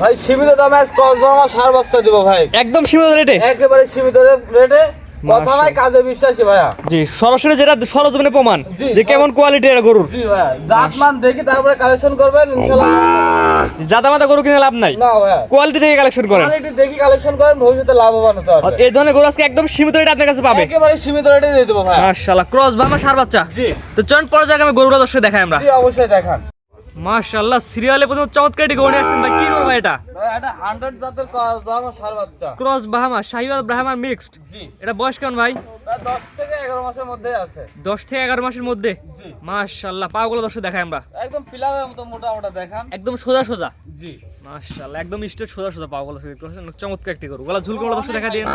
ভাই সীমিত দামে আজ ক্রস বর্মা সার দিব ভাই। একদম সীমিত রেটে? একেবারে সীমিত রেটে। কথা নাই কাজে বিশ্বাসী ভাইয়া। জি সরাসরি যেটা সরজমিনে প্রমাণ যে কেমন কোয়ালিটি এটা গরুর। জি ভাইয়া জাত মান দেখি তারপরে কালেকশন করবেন ইনশাআল্লাহ। মাদা গরু কিনে লাভ নাই। না ভাইয়া। কোয়ালিটি থেকে কালেকশন করেন। কোয়ালিটি দেখি কালেকশন করেন ভবিষ্যতে লাভবান হতে আর পারবে এই ধরনের গরু আজকে একদম সীমিত রেটে আপনার কাছে পাবে। একেবারে সীমিত রেটে দিয়ে দেবো ভাই মাশাআল্লাহ ক্রস বা আমার সার বাচ্চা। জি। তো চল পরে আমি দর্শক দেখাই আমরা। জি অবশ্যই দেখান। মাশাআল্লাহ সিরিয়ালে প্রথম চমৎকার গরু নিয়ে আসছেন ভাই কি করব এটা? এটা হান্ড্রেড জাতের ক্রস বর্মা সার বাচ্চা। ক্রস শাহিওয়াল ব্রাহ্মার মিক্সড জি। এটা বয়স কেমন ভাই? প্রায় দশ থেকে এগারো মাসের মধ্যে আছে। দশ থেকে এগারো মাসের মধ্যে? জি। মাশাআল্লাহ পাগুলো দর্শক দেখাই আমরা। একদম পিলারের মতো মোটা মোটা দেখান। একদম সোজা সোজা। জি। মাশাআল্লাহ একদম স্ট্রেট সোজা সোজা পাগুলো দেখতে পাচ্ছেন। চমৎকার একটি গরু। গলা ঝুল কম্বল দর্শক দেখা দিন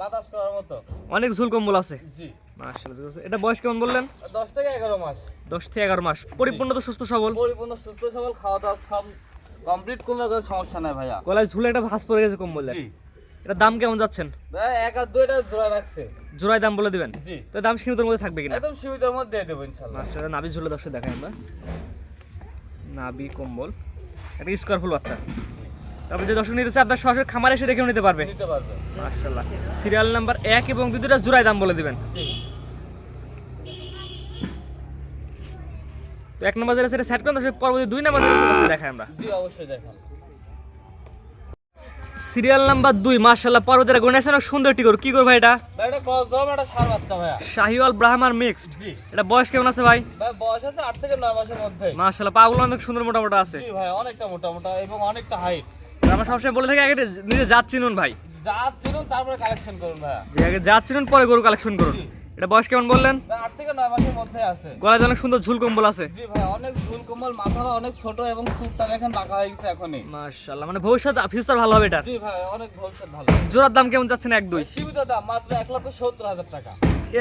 বাতাস করার মতো। অনেক ঝুল কম্বল আছে। জি। মাশাআল্লাহ এটা বয়স কেমন বললেন? দশ থেকে এগারো মাস। দশ থেকে এগারো মাস। পরিপূর্ণ তো সুস্থ সবল? পরিপূর্ণ সুস্থ সবল খাওয়া দাওয়া সব কমপ্লিট কোনো সমস্যা নাই ভাইয়া। গলায় ঝুলে একটা ভাঁজ পড়ে গেছে এটা দাম কেমন যাচ্ছেন? ভাই এক আর দুইটা জোড়া রাখছে। জোড়ায় দাম বলে দিবেন? জি। তো দাম সীমিতের মধ্যে থাকবে কিনা? একদম সীমিতের মধ্যে দিয়ে দেবো ইনশাল্লাহ মাস্টার নাভি ঝুলে দর্শক দেখাই আমরা। নাভি কম্বল। স্কোয়ার ফুল বাচ্চা। তারপরে যে দর্শক নিতে চায় আপনার সরাসরি খামারে এসে দেখেও নিতে পারবে। নিতে পারবে। মাশাআল্লাহ। সিরিয়াল নাম্বার এক এবং দুই দুটা জোড়ায় দাম বলে দিবেন। জি। তো এক নম্বর যেটা সেটা সেট করেন পরবর্তী দুই নম্বর যেটা দেখাই আমরা। জি অবশ্যই দেখান সিরিয়াল নাম্বার দুই মাশাআল্লাহ পরবর্তীটা গণেশ অনেক সুন্দর গরু কি করব এটা? ভাই শাহিওয়াল ব্রাহ্মার মিক্সড এটা বয়স কেমন আছে ভাই? ভাই বয়স আছে আট থেকে নয় মাসের মধ্যে। মাশাআল্লাহ পাগুলো অনেক সুন্দর মোটা মোটা আছে ভাই অনেকটা মোটা মোটা এবং অনেকটা হাইট আমরা সবসময় বলে থাকি আগে নিজে জাত চিনুন ভাই। যা চিনুন তারপরে কালেকশন করুন ভাইয়া। যে আগে জাত চিনুন পরে গরু কালেকশন করুন। এটা বয়স কেমন বললেন? ভাই থেকে নয় মাসের মধ্যে আছে। গলায় অনেক সুন্দর ঝুল কম্বল আছে। জি ভাই অনেক ঝুল কম্বল মাথাটা অনেক ছোট এবং চুলটা দেখেন বাঁকা হয়ে গেছে এখনই। মাশাআল্লাহ মানে ভবিষ্যৎ ফিউচার ভালো হবে এটা জি ভাই অনেক ভবিষ্যৎ ভালো। জোড়ার দাম কেমন যাচ্ছে এক দুই? সীমিত দাম মাত্র এক লক্ষ সত্তর হাজার টাকা।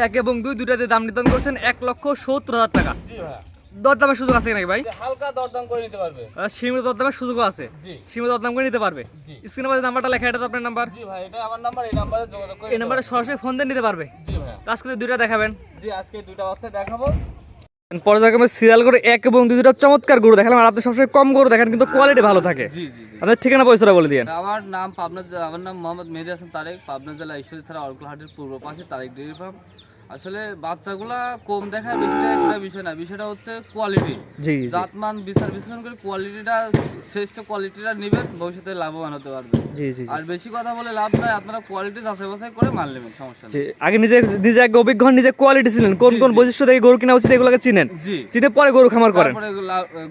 এক এবং দুই দুটাতে দাম নির্ধারণ করছেন এক লক্ষ সত্তর হাজার টাকা। জি ভাইয়া দর দামের সুযোগ আছে নাকি ভাই? হালকা দরদাম করে নিতে পারবে। সীমিত দর দামের সুযোগও আছে। জি। সীমিত দর দাম করে নিতে পারবে? জি। স্ক্রিনে বাজে নাম্বারটা লেখা এটা তো আপনার নাম্বার জি ভাই এটা আমার নাম্বার এই নাম্বারে যোগাযোগ করে এই নাম্বারে সরাসরি ফোন দিয়ে নিতে পারবে? জি ভাইয়া তো আজকে দুইটা দেখাবেন। জি আজকে দুইটা বাচ্চা দেখাবো। পরে দেখে আমি সিরিয়াল করে এক এবং দুই দুটা চমৎকার গরু দেখালাম আর আপনি সবসময় কম গরু দেখেন কিন্তু কোয়ালিটি ভালো থাকে। আপনার ঠিকানা পয়সাটা বলে দিয়েন। আমার নাম পাবনা আমার নাম মোহাম্মদ মেহেদি হাসান তারেক পাবনা জেলা ঈশ্বরী থানা অরকুলহাটের পূর্ব পাশে তারেক ডেয়ারি ফার্ম। আসলে বাচ্চাগুলা কম দেখায় বেশি দেখায় সেটা বিষয় না। বিষয়টা হচ্ছে কোয়ালিটি জি জাতমান বিচার বিশ্লেষণ করে কোয়ালিটিটা শ্রেষ্ঠ কোয়ালিটিটা নেবেন ভবিষ্যতে লাভবান হতে পারবে জি জি আর বেশি কথা বলে লাভ নাই আপনারা কোয়ালিটি যাচাই বাছাই করে মাল নেবেন সমস্যা নেই। জি আগে নিজে নিজে আগে অভিজ্ঞ নিজে কোয়ালিটি ছিলেন কোন কোন বৈশিষ্ট্য দেখে গরু কিনা উচিত এগুলোকে চিনেন। জি। চিনে পরে গরু খামার করেন। তারপরে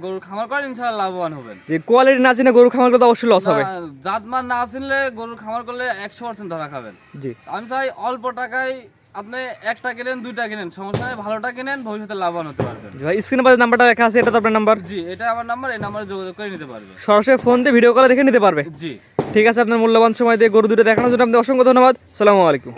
গরুর খামার করেন ইনশাআল্লাহ লাভবান হবেন। যে কোয়ালিটি না চিনে গরু খামার করতে অবশ্যই লস হবে। জাতমান না চিনলে গরুর খামার করলে একশো পার্সেন্ট ধরা খাবেন। জি। আমি চাই অল্প টাকায় আপনি একটা কিনেন দুইটা কিনেন সমস্যা নেই ভালোটা কিনেন ভবিষ্যতে লাভবান হতে পারবেন। ভাই স্ক্রিনে পাশে নাম্বারটা লেখা আছে এটা তো আপনার নাম্বার জি এটা আমার নাম্বার এই নাম্বারে যোগাযোগ করে নিতে পারবে। সরাসরি ফোন দিয়ে ভিডিও কলে দেখে নিতে পারবে? জি। ঠিক আছে আপনার মূল্যবান সময় দিয়ে গরু দুটো দেখানোর জন্য আপনাদের অসংখ্য ধন্যবাদ। সালামু আলাইকুম।